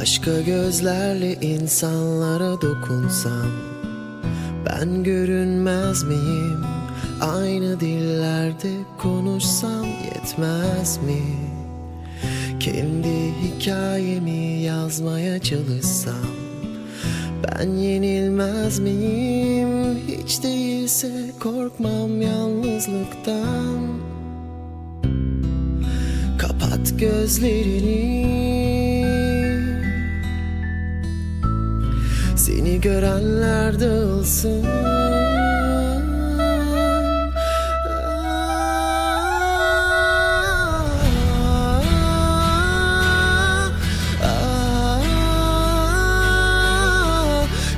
Başka gözlerle insanlara dokunsam Ben görünmez miyim? Aynı dillerde konuşsam yetmez mi? Kendi hikayemi yazmaya çalışsam Ben yenilmez miyim? Hiç değilse korkmam yalnızlıktan Kapat gözlerini Seni görenler dağılsın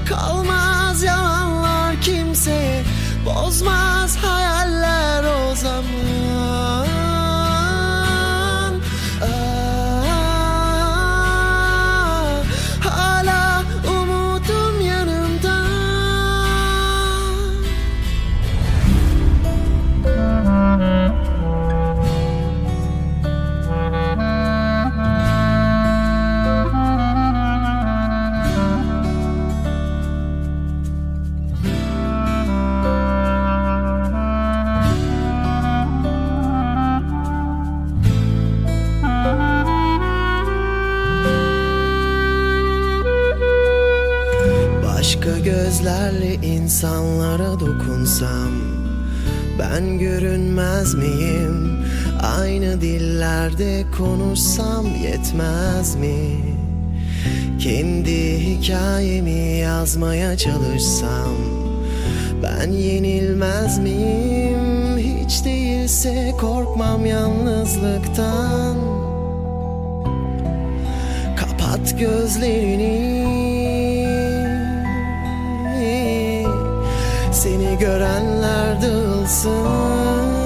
Kalmaz yalanlar kimseye Bozmaz gözlerle insanlara dokunsam Ben görünmez miyim? Aynı dillerde konuşsam yetmez mi? Kendi hikayemi yazmaya çalışsam Ben yenilmez miyim? Hiç değilse korkmam yalnızlıktan Kapat gözlerini Seni görenler dağılsın